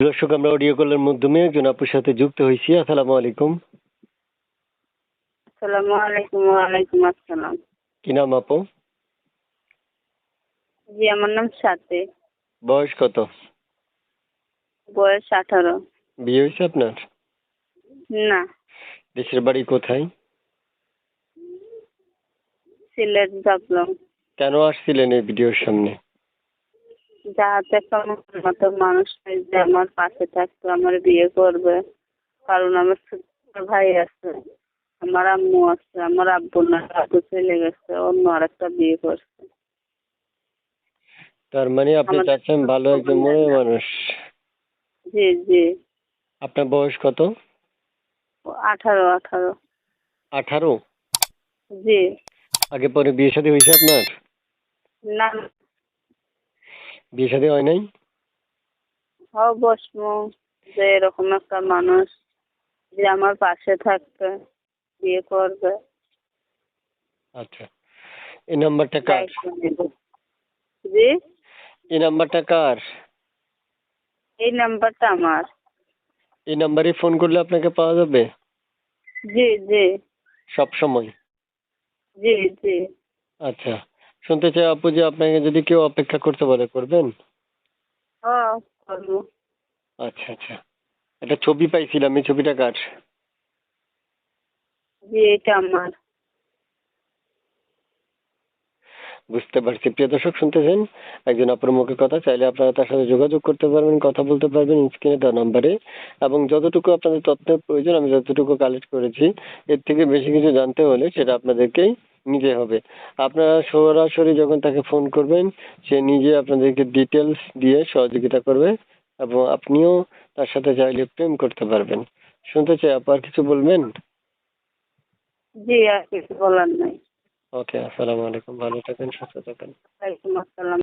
দর্শক আমরা অডিও কলের মাধ্যমে একজন আপুর সাথে যুক্ত হয়েছি। আসসালামু আলাইকুম। আসসালামু আলাইকুম ওয়ালাইকুম আসসালাম। কি নাম আপু? জি আমার নাম সাথে। বয়স কত? বয়স আঠারো। বিয়ে হয়েছে আপনার? না। দেশের বাড়ি কোথায়? সিলেট কেন আসছিলেন এই ভিডিওর সামনে? যাহাতে আমার মতো মানুষ নেই যে আমার পাশে থাকবে আমার বিয়ে করবে। কারণ আমার ছোট ভাই আছে আমার আম্মু আছে আমার আব্বু না আব্বু চলে গেছে অন্য আরেকটা বিয়ে করছে। তার মানে আপনি চাচ্ছেন ভালো একজন মনের মানুষ। জি জি। আপনার বয়স কত? আঠারো আঠারো। আঠারো? জি। আগে পরে বিয়ে শাদী হয়েছে আপনার? না বিয়ে শাদী হয় নাই? হ বসমু যে এরকম একটা মানুষ যে আমার পাশে থাকবে বিয়ে করবে। আচ্ছা। এই নাম্বারটা কার? দায়িত্ব নেবে। জি? এই নাম্বারটা কার? এই নাম্বারটা আমার। এই নাম্বারে ফোন করলে আপনাকে পাওয়া যাবে? জি জি। সব সময়? জি জি। আচ্ছা। শুনতে চাই আপু যে আপনাকে যদি কেউ অপেক্ষা করতে বলে করবেন? হ করব। আচ্ছা আচ্ছা। একটা ছবি পাইছিলাম এই ছবিটা কার? জি এটা আমার। বুঝতে পারছি। প্রিয় দর্শক শুনতেছেন একজন আপুর মুখে কথা চাইলে আপনারা তার সাথে যোগাযোগ করতে পারবেন কথা বলতে পারবেন স্ক্রিনে দেওয়া নাম্বারে। এবং যতটুকু আপনাদের তথ্যের প্রয়োজন আমি যতটুকু কালেক্ট করেছি এর থেকে বেশি কিছু জানতে হলে সেটা আপনাদেরকেই নিতে হবে। আপনারা সরাসরি যখন তাকে ফোন করবেন সে নিজে আপনাদেরকে ডিটেলস দিয়ে সহযোগিতা করবে এবং আপনিও তার সাথে চাইলে প্রেম করতে পারবেন। শুনতে চাই আপু আর কিছু বলবেন? জি আর কিছু বলার নাই। ওকে আসসালামু আলাইকুম। ভালো থাকেন সুস্থ থাকেন। ওয়ালাইকুম আসসালাম।